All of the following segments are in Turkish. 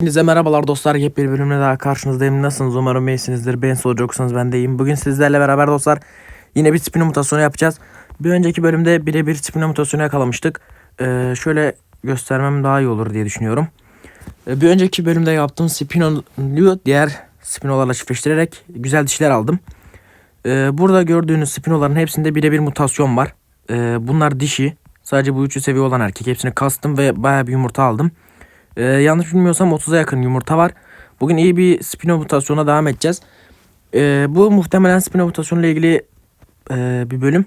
Hepinize merhabalar dostlar. Yepyeni bölümle daha karşınızdayım. Nasılsınız? Umarım iyisinizdir. Ben Solcu yoksanız ben de. Bugün sizlerle beraber dostlar yine bir spin mutasyonu yapacağız. Bir önceki bölümde birebir spin mutasyonu yakalamıştık. Ee, şöyle göstermem daha iyi olur diye düşünüyorum. Ee, bir önceki bölümde yaptığım spinoyu diğer spinolarla çiftleştirerek güzel dişler aldım. Ee, burada gördüğünüz spinoların hepsinde birebir mutasyon var. Ee, bunlar dişi. Sadece bu üçü seviye olan erkek. Hepsini kastım ve bayağı bir yumurta aldım. Ee, yanlış bilmiyorsam 30'a yakın yumurta var. Bugün iyi bir spino mutasyona devam edeceğiz. Ee, bu muhtemelen spino mutasyonu ile ilgili e, bir bölüm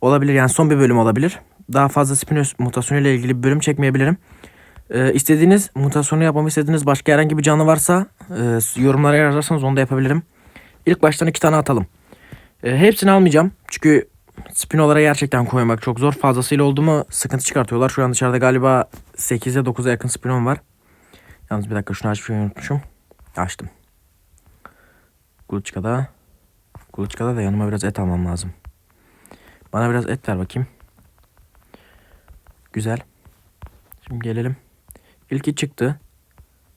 olabilir. Yani son bir bölüm olabilir. Daha fazla spino mutasyonu ile ilgili bir bölüm çekmeyebilirim. Ee, istediğiniz mutasyonu yapmamı istediğiniz başka herhangi bir canlı varsa e, yorumlara yazarsanız onu da yapabilirim. İlk baştan iki tane atalım. Ee, hepsini almayacağım. Çünkü spinolara gerçekten koymak çok zor. Fazlasıyla oldu mu sıkıntı çıkartıyorlar. Şu an dışarıda galiba 8'e 9'a yakın spinon var. Yalnız bir dakika şunu açmayı unutmuşum. Açtım. Kuluçkada. Kuluçkada da yanıma biraz et almam lazım. Bana biraz et ver bakayım. Güzel. Şimdi gelelim. İlki çıktı.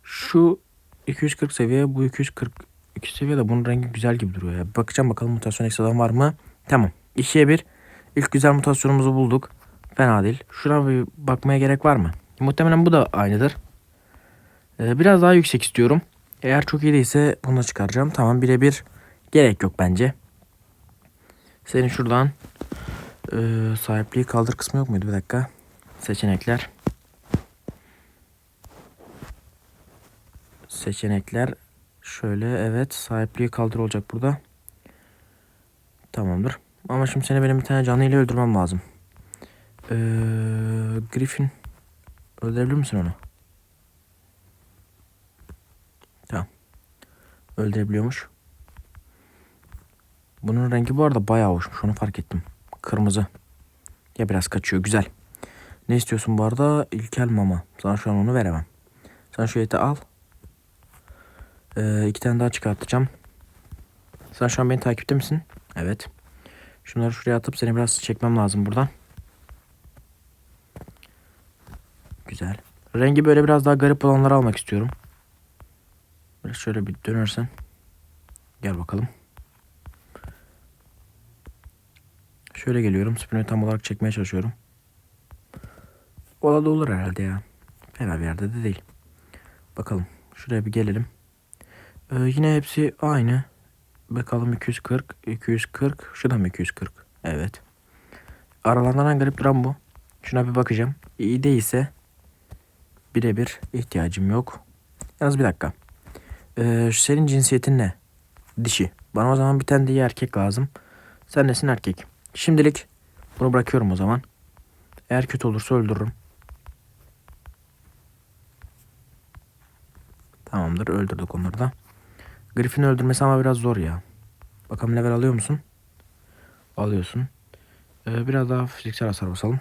Şu 240 seviye bu 242 seviye de bunun rengi güzel gibi duruyor ya. Bakacağım bakalım mutasyon ekstradan var mı? Tamam. 2'ye 1. İlk güzel mutasyonumuzu bulduk. Fena değil. Şuna bir bakmaya gerek var mı? Muhtemelen bu da aynıdır. Ee, biraz daha yüksek istiyorum. Eğer çok iyi değilse bunu çıkaracağım. Tamam birebir gerek yok bence. Senin şuradan e, sahipliği kaldır kısmı yok muydu? Bir dakika. Seçenekler. Seçenekler. Şöyle evet sahipliği kaldır olacak burada. Tamamdır. Ama şimdi seni benim bir tane canlı ile öldürmem lazım. Ee, Griffin. Öldürebilir misin onu? Tamam. Öldürebiliyormuş. Bunun rengi bu arada bayağı hoşmuş. Onu fark ettim. Kırmızı. Ya biraz kaçıyor. Güzel. Ne istiyorsun bu arada? İlkel mama. Sana şu an onu veremem. Sen şu eti al. Ee, iki tane daha çıkartacağım. Sen şu an beni takipte misin? Evet. Şunları şuraya atıp seni biraz çekmem lazım buradan. Güzel. Rengi böyle biraz daha garip olanları almak istiyorum. Böyle şöyle bir dönersen. Gel bakalım. Şöyle geliyorum. Spino'yu tam olarak çekmeye çalışıyorum. Ola da olur herhalde ya. Fena bir yerde de değil. Bakalım. Şuraya bir gelelim. Ee, yine hepsi aynı. Bakalım 240, 240. Şu da mı 240? Evet. Aralarından en garip duran bu. Şuna bir bakacağım. İyi değilse birebir ihtiyacım yok. Yalnız bir dakika. Ee, senin cinsiyetin ne? Dişi. Bana o zaman bir tane de iyi erkek lazım. Sen nesin erkek? Şimdilik bunu bırakıyorum o zaman. Eğer kötü olursa öldürürüm. Tamamdır öldürdük onları da. Griffin'i öldürmesi ama biraz zor ya. Bakalım level alıyor musun? Alıyorsun. Ee, biraz daha fiziksel hasar basalım.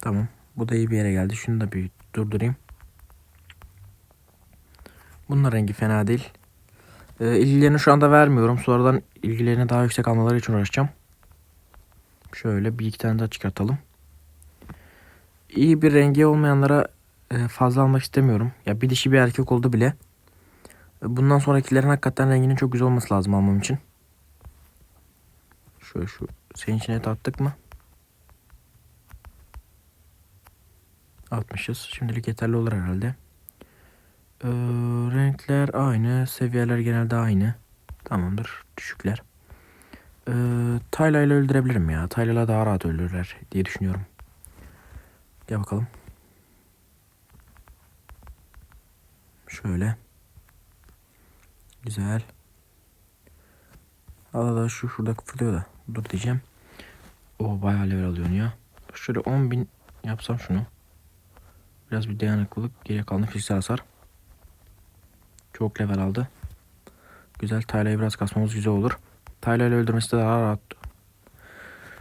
Tamam. Bu da iyi bir yere geldi. Şunu da bir durdurayım. Bunun rengi fena değil. Ee, ilgilerini şu anda vermiyorum. Sonradan ilgilerini daha yüksek almaları için uğraşacağım. Şöyle bir iki tane daha çıkartalım. İyi bir rengi olmayanlara e, fazla almak istemiyorum. Ya bir dişi bir erkek oldu bile. E, Bundan sonrakilerin hakikaten renginin çok güzel olması lazım almam için. Şöyle şu senin içine et attık mı? Atmışız. Şimdilik yeterli olur herhalde. Ee, renkler aynı. Seviyeler genelde aynı. Tamamdır. Düşükler. Ee, Tayla ile öldürebilirim ya. Tayla daha rahat öldürürler diye düşünüyorum. Gel bakalım. Şöyle. Güzel. Allah da şu şurada fırlıyor da. Dur diyeceğim. O bayağı level alıyorsun ya. Şöyle 10.000 yapsam şunu. Biraz bir dayanıklılık. Geriye kalan fiziksel hasar. Çok level aldı. Güzel. Tayla'yı biraz kasmamız güzel olur. Tayla ile öldürmesi de daha rahat.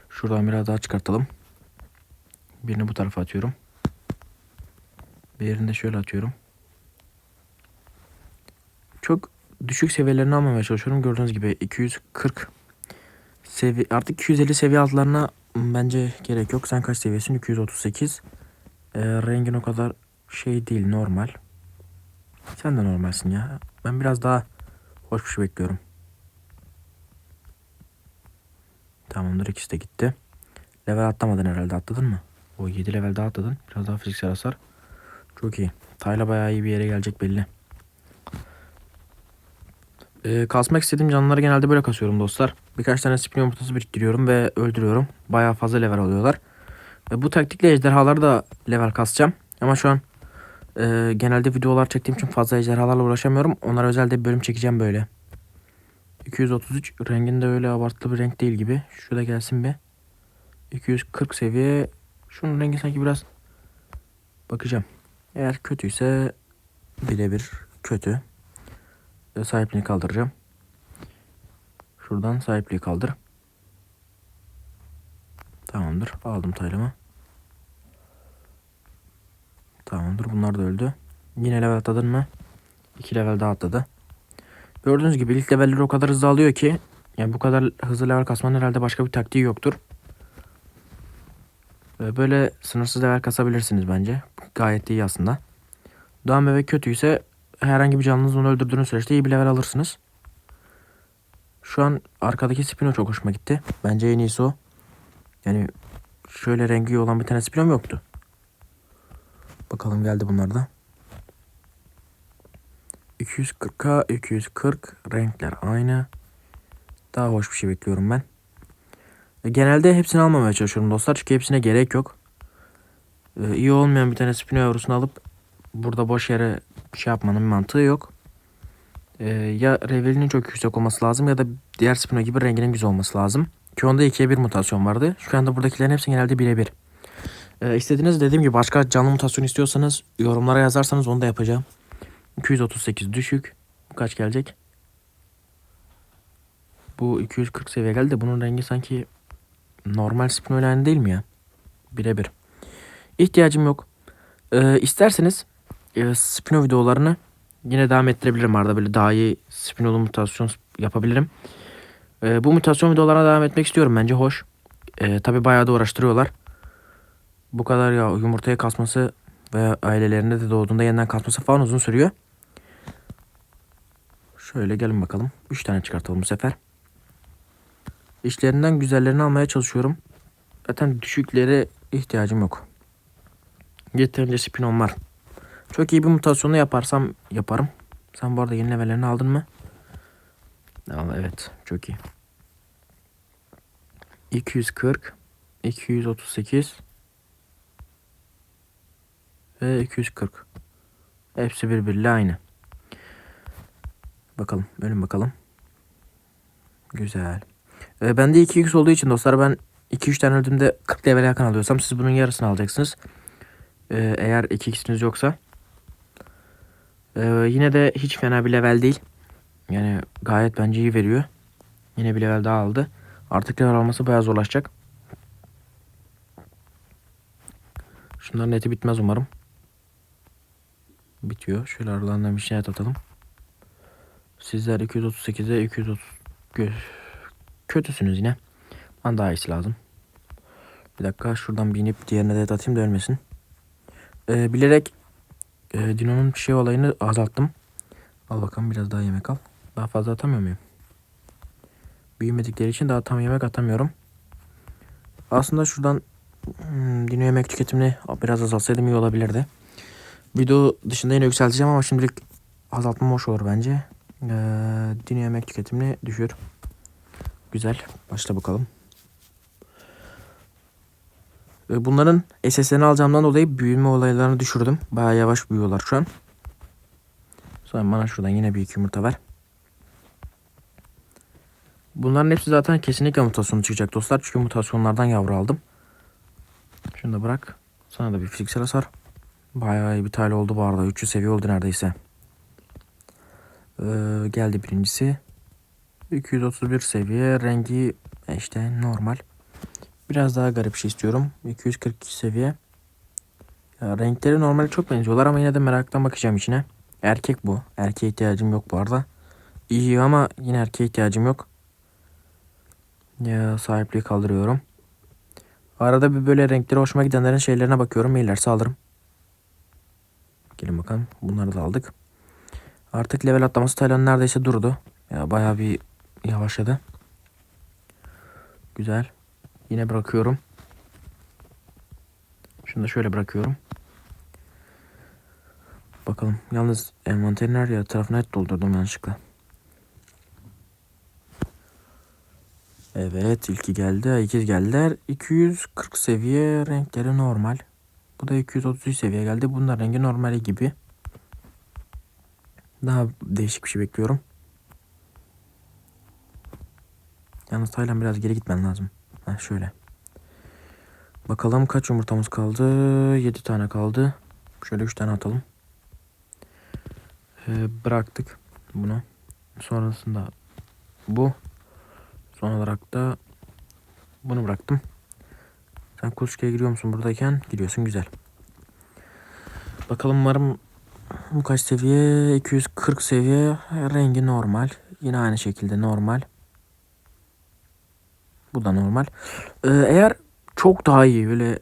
Şuradan biraz daha çıkartalım. Birini bu tarafa atıyorum. Diğerini de şöyle atıyorum. Çok düşük seviyelerini almamaya çalışıyorum. Gördüğünüz gibi 240 seviye artık 250 seviye altlarına bence gerek yok. Sen kaç seviyesin? 238. Ee, rengin o kadar şey değil normal. Sen de normalsin ya. Ben biraz daha hoş bir şey bekliyorum. Tamamdır ikisi de gitti. Level atlamadın herhalde atladın mı? O 7 level daha atladın. Biraz daha fiziksel hasar. Çok iyi. Tayla bayağı iyi bir yere gelecek belli. Ee, kasmak istediğim canlıları genelde böyle kasıyorum dostlar. Birkaç tane spin yumurtası biriktiriyorum ve öldürüyorum. Bayağı fazla level alıyorlar. Ve bu taktikle ejderhaları da level kasacağım. Ama şu an e, genelde videolar çektiğim için fazla ejderhalarla uğraşamıyorum. Onlara özel de bir bölüm çekeceğim böyle. 233 renginde öyle abartılı bir renk değil gibi. Şurada gelsin bir. 240 seviye. Şunun rengi sanki biraz bakacağım. Eğer kötüyse birebir kötü. E, sahipliğini kaldıracağım. Şuradan sahipliği kaldır. Tamamdır. Aldım taylımı. Tamamdır. Bunlar da öldü. Yine level atladın mı? 2 level daha atladı. Gördüğünüz gibi ilk levelleri o kadar hızlı alıyor ki yani bu kadar hızlı level kasmanın herhalde başka bir taktiği yoktur. Böyle sınırsız level kasabilirsiniz bence. Gayet iyi aslında. Doğan bebek kötüyse herhangi bir canlınız onu öldürdüğünüz süreçte iyi bir level alırsınız. Şu an arkadaki Spino çok hoşuma gitti. Bence en iyisi o. Yani şöyle rengi olan bir tane Spino'm yoktu. Bakalım geldi bunlar da. 240'a 240 renkler aynı. Daha hoş bir şey bekliyorum ben. E, Genelde hepsini almamaya çalışıyorum dostlar. Çünkü hepsine gerek yok. Ee, iyi olmayan bir tane Spino yavrusunu alıp burada boş yere şey yapmanın mantığı yok. Ee, ya Revel'inin çok yüksek olması lazım ya da diğer Spino gibi renginin güzel olması lazım. Ki onda 2'ye 1 mutasyon vardı. Şu anda buradakilerin hepsi genelde 1'e 1. Ee, istediğiniz dediğim gibi başka canlı mutasyon istiyorsanız yorumlara yazarsanız onu da yapacağım. 238 düşük. Bu kaç gelecek? Bu 240 seviye geldi de bunun rengi sanki normal Spino ile aynı değil mi ya? Birebir. İhtiyacım yok. Ee, isterseniz e, Spino videolarını yine devam ettirebilirim arada böyle daha iyi Spino'lu mutasyon yapabilirim. Ee, bu mutasyon videolarına devam etmek istiyorum bence hoş. Ee, Tabi bayağı da uğraştırıyorlar. Bu kadar ya yumurtaya kasması ve ailelerinde de doğduğunda yeniden kasması falan uzun sürüyor. Şöyle gelin bakalım. 3 tane çıkartalım bu sefer. İşlerinden güzellerini almaya çalışıyorum. Zaten düşüklere ihtiyacım yok. Yeterince spinon var. Çok iyi bir mutasyonu yaparsam yaparım. Sen bu arada yeni levellerini aldın mı? Al, evet çok iyi. 240 238 ve 240. Hepsi birbiriyle aynı. Bakalım. Ölün bakalım. Güzel. Ee, bende 2x olduğu için dostlar ben 2-3 tane öldüğümde 40 level yakın alıyorsam siz bunun yarısını alacaksınız. Ee, eğer 2x'iniz yoksa. Ee, yine de hiç fena bir level değil. Yani gayet bence iyi veriyor. Yine bir level daha aldı. Artık level alması bayağı zorlaşacak. Şunların eti bitmez umarım. Bitiyor. Şöyle aralarından bir şey atalım. Sizler 238'e 230 gö- kötüsünüz yine. Bana daha iyisi lazım. Bir dakika şuradan bir inip diğerine de atayım da ölmesin. Ee, bilerek e, Dino'nun şey olayını azalttım. Al bakalım biraz daha yemek al. Daha fazla atamıyor muyum? Büyümedikleri için daha tam yemek atamıyorum. Aslında şuradan hmm, Dino yemek tüketimini biraz azaltsaydım iyi olabilirdi. Video dışında yine yükselteceğim ama şimdilik azaltmam hoş olur bence. Ee, Dino yemek tüketimini düşür. Güzel. Başla bakalım. Ee, Bunların SS'lerini alacağımdan dolayı büyüme olaylarını düşürdüm. Baya yavaş büyüyorlar şu an. Sonra bana şuradan yine bir iki yumurta ver. Bunların hepsi zaten kesinlikle mutasyonu çıkacak dostlar. Çünkü mutasyonlardan yavru aldım. Şunu da bırak. Sana da bir fiziksel hasar. Bayağı bir tane oldu bu arada. 300 seviye oldu neredeyse. Ee, geldi birincisi. 231 seviye. Rengi işte normal. Biraz daha garip bir şey istiyorum. 242 seviye. Ya, renkleri normale çok benziyorlar ama yine de meraktan bakacağım içine. Erkek bu. Erkeğe ihtiyacım yok bu arada. İyi ama yine erkeğe ihtiyacım yok. Ya sahipliği kaldırıyorum. Arada bir böyle renkleri hoşuma gidenlerin şeylerine bakıyorum. Maillerse alırım. Gelin bakalım. Bunları da aldık. Artık level atlaması Taylan neredeyse durdu. Ya bayağı bir yavaşladı. Güzel. Yine bırakıyorum. Şunu da şöyle bırakıyorum. Bakalım. Yalnız envanterin her yer tarafına et doldurdum yanlışlıkla. Evet ilki geldi. ikiz geldiler. 240 seviye renkleri normal. Bu da 233 seviye geldi. Bunlar rengi normali gibi. Daha değişik bir şey bekliyorum. Yalnız Taylan biraz geri gitmen lazım. Ha şöyle. Bakalım kaç yumurtamız kaldı? 7 tane kaldı. Şöyle 3 tane atalım. Ee, bıraktık bunu. Sonrasında bu. Son olarak da bunu bıraktım. Sen kuluçkaya giriyor musun buradayken? Giriyorsun güzel. Bakalım umarım bu kaç seviye? 240 seviye. Rengi normal. Yine aynı şekilde normal. Bu da normal. Ee, eğer çok daha iyi böyle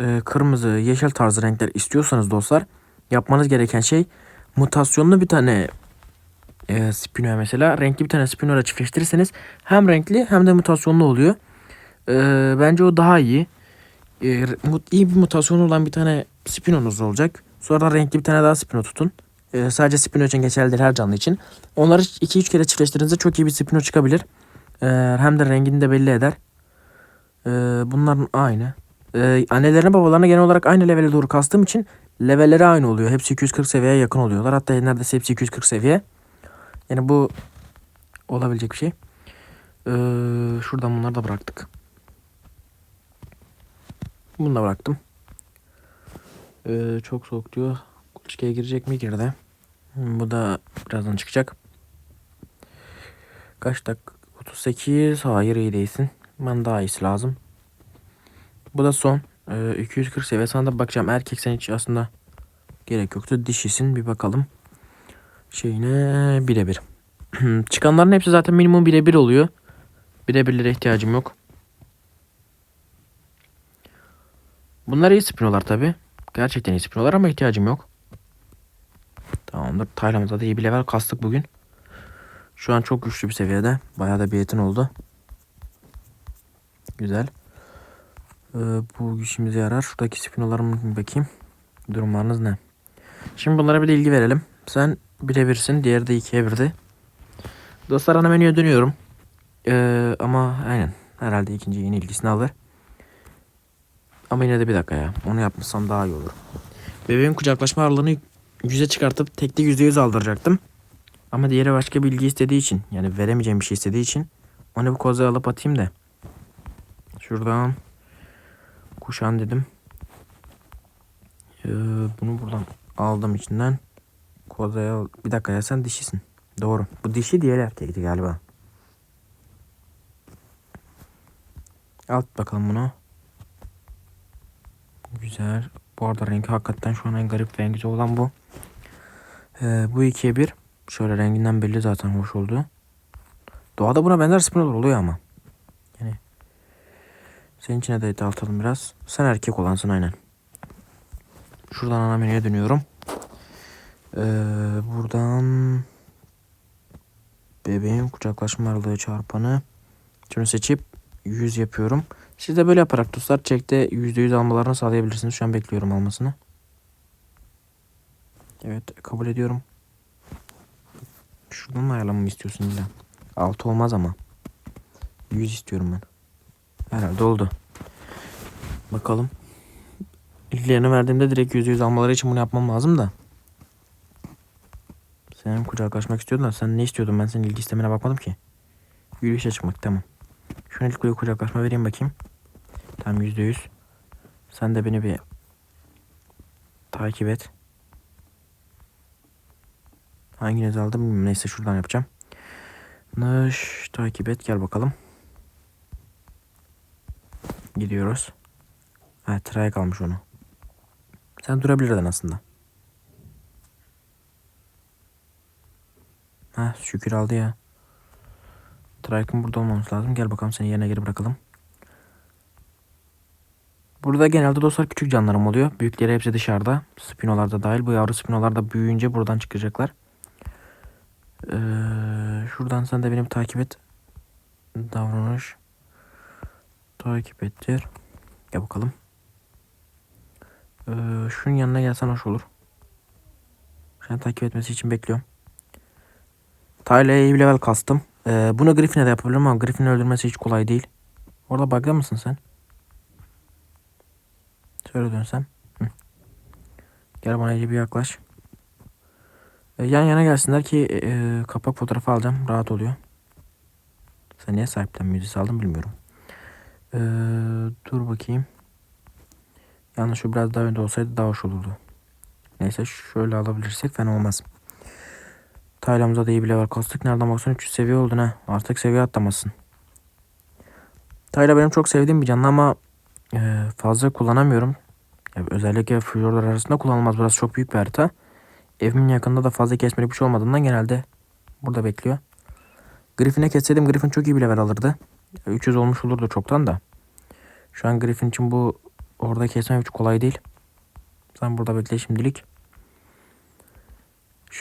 e, kırmızı, yeşil tarzı renkler istiyorsanız dostlar yapmanız gereken şey mutasyonlu bir tane e, spinoya mesela renkli bir tane spinoya çiftleştirirseniz hem renkli hem de mutasyonlu oluyor. E, bence o daha iyi. E, mut- iyi bir mutasyonu olan bir tane spinonuz olacak. Sonra renkli bir tane daha spino tutun. E, sadece spino için geçerli değil her canlı için. Onları 2-3 kere çiftleştirdiğinizde çok iyi bir spino çıkabilir. E, hem de rengini de belli eder. E, bunların aynı. E, annelerine babalarına genel olarak aynı levele doğru kastığım için levelleri aynı oluyor. Hepsi 240 seviyeye yakın oluyorlar. Hatta neredeyse hepsi 240 seviye. Yani bu olabilecek bir şey. Ee, şuradan bunları da bıraktık. Bunu da bıraktım. Ee, çok soğuk diyor. Kuluçkaya girecek mi? Girdi. Hmm, Bu da birazdan çıkacak. Kaç dakika? 38. Hayır iyi değilsin. Ben daha iyisi lazım. Bu da son. Ee, 240 seviye. Sana da bakacağım. Erkek sen hiç aslında gerek yoktu. Dişisin. Bir bakalım. Şeyine birebir. Çıkanların hepsi zaten minimum birebir oluyor. Birebirlere ihtiyacım yok. Bunlar iyi spinolar tabi. Gerçekten iyi spinolar ama ihtiyacım yok. Tamamdır. Taylamızda da iyi bir level kastık bugün. Şu an çok güçlü bir seviyede. Bayağı da bir etin oldu. Güzel. Ee, bu işimize yarar. Şuradaki spinolarıma bir bakayım. Durumlarınız ne? Şimdi bunlara bir de ilgi verelim. Sen birebirsin. Diğeri de ikiye birdi. Dostlar ana menüye dönüyorum. Ee, ama aynen. Herhalde ikinci yeni ilgisini alır. Ama yine de bir dakika ya. Onu yapmasam daha iyi olur. Bebeğin kucaklaşma ağırlığını yüze çıkartıp tekte yüzde yüz aldıracaktım. Ama diğeri başka bilgi istediği için. Yani veremeyeceğim bir şey istediği için. Onu bir kozaya alıp atayım da. Şuradan. Kuşan dedim. Ee, bunu buradan aldım içinden. Kozaya al. Bir dakika ya sen dişisin. Doğru. Bu dişi diğer erkekti galiba. Alt bakalım bunu. Güzel. Bu arada rengi hakikaten şu an en garip ve en güzel olan bu. Ee, bu ikiye bir. Şöyle renginden belli zaten hoş oldu. Doğada buna benzer spinolar oluyor ama. Yani senin içine de dağıtalım biraz. Sen erkek olansın aynen. Şuradan ana menüye dönüyorum. Ee, buradan bebeğin kucaklaşma aralığı çarpanı şunu seçip 100 yapıyorum. Siz de böyle yaparak dostlar çekte %100 almalarını sağlayabilirsiniz. Şu an bekliyorum almasını. Evet kabul ediyorum. Şuradan mı ayarlamamı istiyorsun illa? 6 olmaz ama. 100 istiyorum ben. Herhalde oldu. Bakalım. İlgilerini verdiğimde direkt %100 almaları için bunu yapmam lazım da. Senin kucaklaşmak istiyordun da sen ne istiyordun? Ben senin ilgi istemene bakmadım ki. Yürüyüşe çıkmak tamam. Şuna ilk bir kucaklaşma vereyim bakayım. Tam yüzde yüz. Sen de beni bir takip et. Hanginizi aldım bilmiyorum. Neyse şuradan yapacağım. Nış takip et gel bakalım. Gidiyoruz. Ha tray kalmış onu. Sen durabilirdin aslında. Ha şükür aldı ya. Trike'ın burada olmaması lazım. Gel bakalım seni yerine geri bırakalım. Burada genelde dostlar küçük canlarım oluyor. Büyükleri hepsi dışarıda. Spinolar da dahil. Bu yavru spinolar da büyüyünce buradan çıkacaklar. Ee, şuradan sen de benim takip et. Davranış. Takip ettir. Gel bakalım. Ee, şunun yanına gelsen hoş olur. Sen takip etmesi için bekliyorum. Tyler'e iyi bir level kastım. Ee, bunu Griffin'e de yapabilirim ama Griffin'i öldürmesi hiç kolay değil. Orada bug'da mısın sen? Şöyle dönsem. Hı. Gel bana iyice bir yaklaş. Ee, yan yana gelsinler ki e, kapak fotoğrafı alacağım. Rahat oluyor. Sen niye sahipten müziği aldın bilmiyorum. Ee, dur bakayım. Yalnız şu biraz daha önde olsaydı daha hoş olurdu. Neyse şöyle alabilirsek fena olmaz. Taylamıza da iyi bile var. Kastık nereden baksan 300 seviye oldun ha. Artık seviye atlamasın. Tayla benim çok sevdiğim bir canlı ama e, fazla kullanamıyorum. Ya, özellikle fjordlar arasında kullanılmaz. Burası çok büyük bir harita. Evimin yakında da fazla kesmelik bir şey olmadığından genelde burada bekliyor. Griffin'e kesseydim Griffin çok iyi bir level alırdı. 300 olmuş olurdu çoktan da. Şu an Griffin için bu orada kesmem hiç kolay değil. Sen burada bekle şimdilik.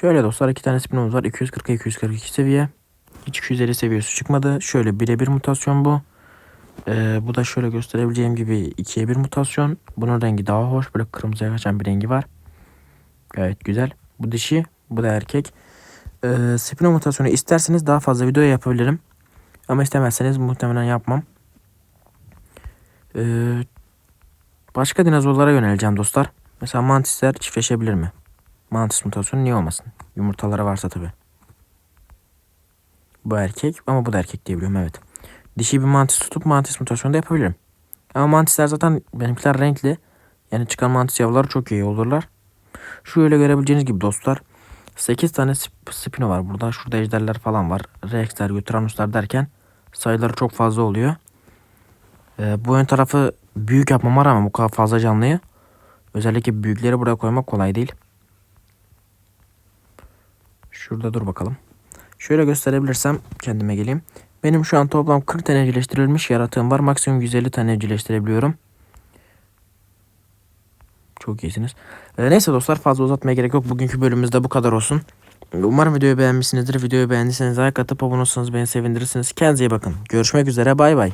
Şöyle dostlar iki tane spinimiz var. 240 242 seviye. Hiç 250 seviyesi çıkmadı. Şöyle birebir mutasyon bu. Ee, bu da şöyle gösterebileceğim gibi ikiye bir mutasyon. Bunun rengi daha hoş. Böyle kırmızıya kaçan bir rengi var. Gayet güzel. Bu dişi. Bu da erkek. Ee, spino mutasyonu isterseniz daha fazla video yapabilirim. Ama istemezseniz muhtemelen yapmam. Ee, başka dinozorlara yöneleceğim dostlar. Mesela mantisler çiftleşebilir mi? Mantis mutasyonu niye olmasın? Yumurtaları varsa tabi. Bu erkek ama bu da erkek diyebiliyorum evet. Dişi bir mantis tutup mantis mutasyonu da yapabilirim. Ama mantisler zaten benimkiler renkli. Yani çıkan mantis yavruları çok iyi olurlar. Şöyle görebileceğiniz gibi dostlar. 8 tane sp- spino var burada. Şurada ejderler falan var. Rexler, Götüranuslar derken sayıları çok fazla oluyor. Ee, bu ön tarafı büyük yapmama rağmen bu kadar fazla canlıyı özellikle büyükleri buraya koymak kolay değil. Şurada dur bakalım. Şöyle gösterebilirsem kendime geleyim. Benim şu an toplam 40 tane evcilleştirilmiş yaratığım var. Maksimum 150 tane evcilleştirebiliyorum. Çok iyisiniz. Ee, neyse dostlar fazla uzatmaya gerek yok. Bugünkü bölümümüzde bu kadar olsun. Umarım videoyu beğenmişsinizdir. Videoyu beğendiyseniz like atıp abone olursanız beni sevindirirsiniz. Kendinize iyi bakın. Görüşmek üzere. Bay bay.